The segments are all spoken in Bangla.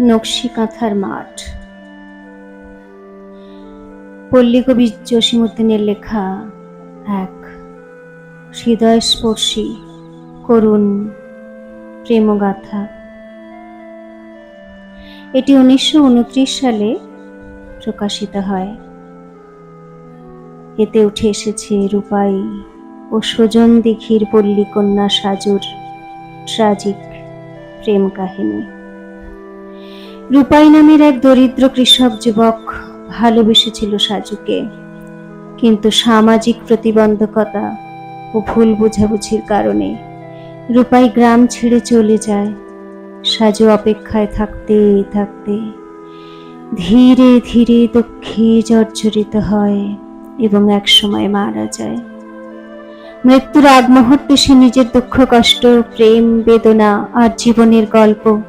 নকশি কাঁথার মাঠ। পল্লীকবি জসীমুদ্দিনের লেখা এক হৃদয়স্পর্শী করুণ প্রেমগাথা। এটি উনিশশো উনত্রিশ সালে প্রকাশিত হয়। এতে উঠে এসেছে রূপাই ও সুজন দিঘির পল্লী কন্যা সাজুর ট্রাজিক প্রেম কাহিনী। রূপাই নামের এক দরিদ্র কৃষক যুবক ভালোবেসেছিল সাজুকে। কিন্তু সামাজিক প্রতিবন্ধকতা ও ভুল বোঝাবুঝির কারণে রূপাই গ্রাম ছেড়ে চলে যায় সাজু অপেক্ষায় থাকতে থাকতে। ধীরে ধীরে দুঃখে জর্জরিত হয় এবং একসময় মারা যায়। মৃত্যুর আগ মুহূর্তে সে নিজের দুঃখ, কষ্ট, প্রেম, বেদনা আর জীবনের গল্প,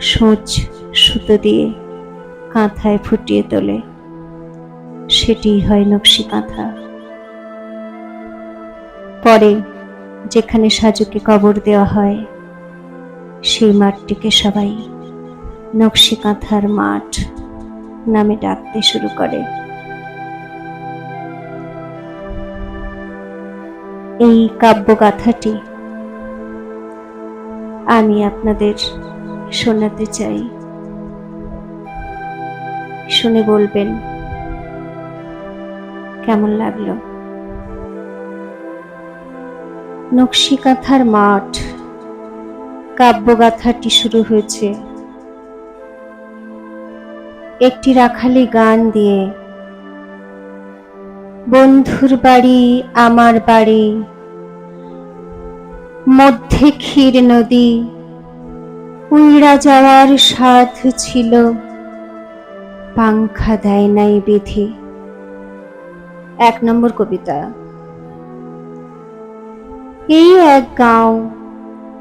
সোচ সুতো দিয়ে কাঁথায় ফুটিয়ে তোলে। সেটি হয় নকশি কাঁথা। পরে যেখানে সাজুকে কবর দেওয়া হয়, সেই মাঠটিকে সবাই নকশি কাঁথার মাঠ নামে ডাকতে শুরু করে। এই কাব্যগাথাটি আমি আপনাদের শোনাতে চাই। শুনে বলবেন, কেমন লাগল? নকশিকাথার মাঠ, কাব্যগাথাটি শুরু হয়েছে। একটি রাখালি গান দিয়ে, বন্ধুর বাড়ি, আমার বাড়ি, মধ্যে ক্ষীর নদী, উইড়া যাওয়ার সাধ ছিল। পাংখা দেয় নাই বিধি। এক নম্বর কবিতা। এই এক গাঁও,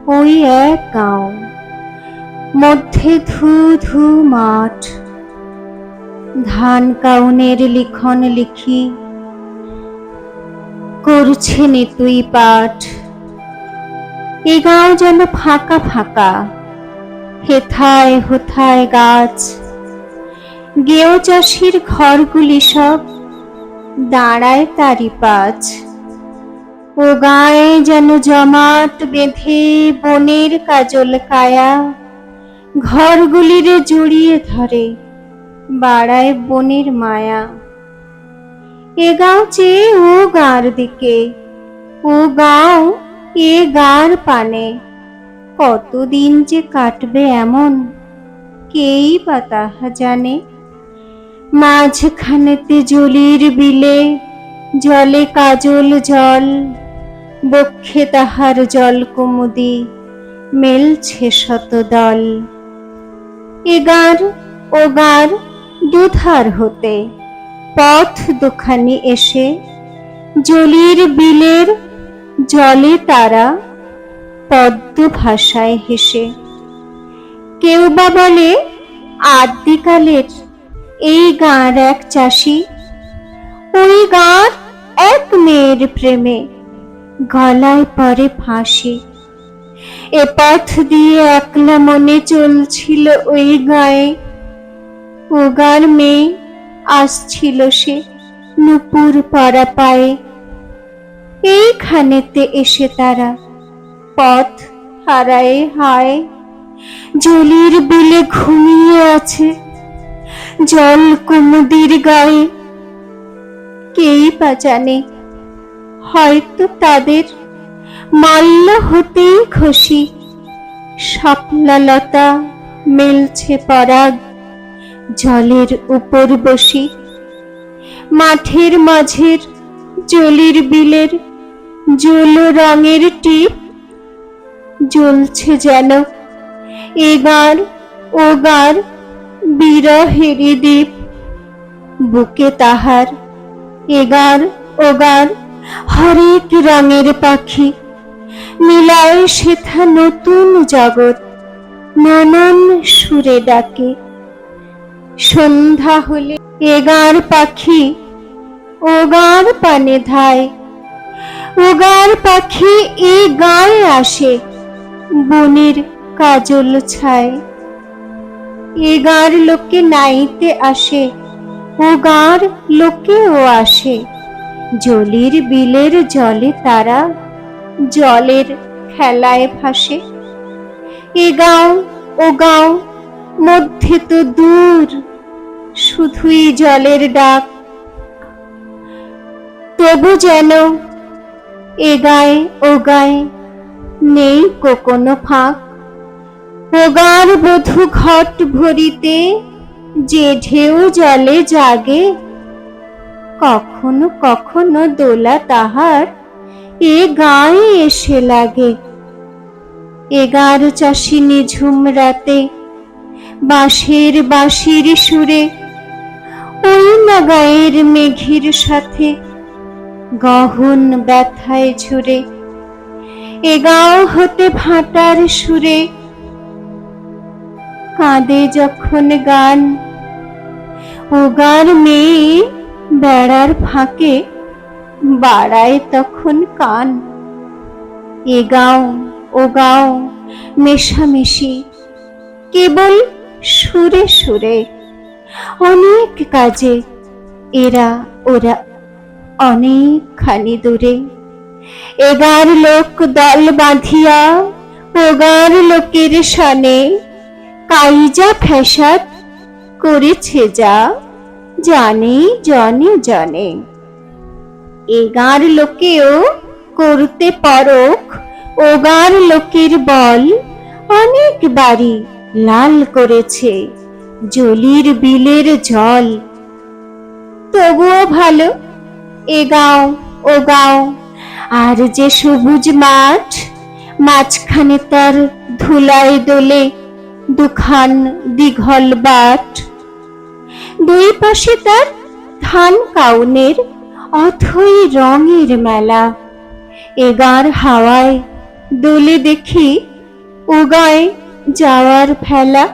ওই এক গাঁও, মধ্যে ধু ধু মাঠ। ধান কাউনের লিখন লিখি, করছে নিতুই পাঠ। এ গাঁও যেন ফাঁকা ফাঁকা, হেথায় হোথায় গাছ। গেও চাষির ঘরগুলি সব দাঁড়ায় তারি পাঁচ ও গায়ে যেন জমাট বেঁধে বনের কাজল কায়া, ঘরগুলিরে জড়িয়ে ধরে বাড়ায় বনের মায়া। এ গাঁও চেয়ে ও গাঁর দিকে, ও গাঁও এ গাঁর পানে, কতদিন যে কাটবে এমন, কেই তাহা জানে? মাঝখানেতে জলির বিলে, জলে কাজল জল, বক্ষে তাহার জল কুমুদি, মেলছে শত দল। এগার ওগার দুধার হতে, পথ দুখানি এসে, জলির বিলের জলে তারা পদ্ম ভাষায় হেসে। কেউ বা বলে আদিকালের এই গাঁর এক চাষি, ওই গাঁর এক মেয়ের প্রেমে গলায় পরে ফাঁসি। এ পথ দিয়ে একলা মনে চলছিল ওই গায়ে। ওগার মেয়ে আসছিল সে নুপুর পরা পায়ে। এইখানেতে এসে তারা পথ হারায়ে হায়। জলির বিলে ঘুমিয়ে আছে। জল কুমুদির গায়ে। কেই বা জানে, হয়তো তাদের মাল্য হতেই খুশি। স্বপ্নলতা মেলছে পরাগ জলের উপর বসি। মাঠের মাঝের জলির বিলের জল রঙের টিপ জ্বলছে যেন। এগার ওগার বিরহেরি দ্বীপ, বুকে তাহার এগার ওগার হরেক রঙের পাখি, মিলায় সেথা নতুন জগৎ, নানান সুরে ডাকে। সন্ধ্যা হলে এগার পাখি, ওগার পানে ধায়। ওগার পাখি এ গায়ে আসে, বনের কাজল ছায়। এ গাঁর লোকে নাইতে আসে, ও গাঁর লোকেও আসে। জলির বিলের জলে তারা জলের খেলায় ভাসে। এ গাঁও, ও গাঁও, মধ্যে তো দূর, শুধুই জলের ডাক। তবু যেন এ গায়ে, ও গায়ে নেই কোনো ফাঁক। ওগার বধু ঘট ভরিতে যে ঢেউ জলে জাগে, কখনো কখনো দোলা তাহার এ গায়ে এসে লাগে। এগার চাষি নিঝুম রাতে বাঁশের বাঁশির সুরে, ওই না গায়ের মেঘের সাথে গহন ব্যথায় ঝুরে। এগাও হতে ভাটার সুরে কাঁদে যখন গান। ও গান মেয়ে বেড়ার ফাঁকে বাড়ায় তখন কান। এ গাঁও, ও গাঁও, মেশামেশি, কেবল সুরে সুরে। অনেক কাজে এরা, ওরা অনেকখানি দূরে। এগার লোক দল বাঁধিয়া ওগার লোকের সনে কাইজা ফ্যাসাদ করেছে যা জানে, জনে জনে। এগার লোকেও করতে পরক ওগার লোকের বল অনেক বাড়ি লাল করেছে, জলির বিলের জল। তবুও ভালো, এ গাঁও, ও গাঁও, আর যে সবুজ মাঠ, মাঝখানে তার ধুলায় দোলে দুখান দীঘল বাট। দুই পাশে তার ধান কাউনের অথই রঙের মেলা। এগার হাওয়ায় দোলে দেখি উগায় যাওয়ার ফেলা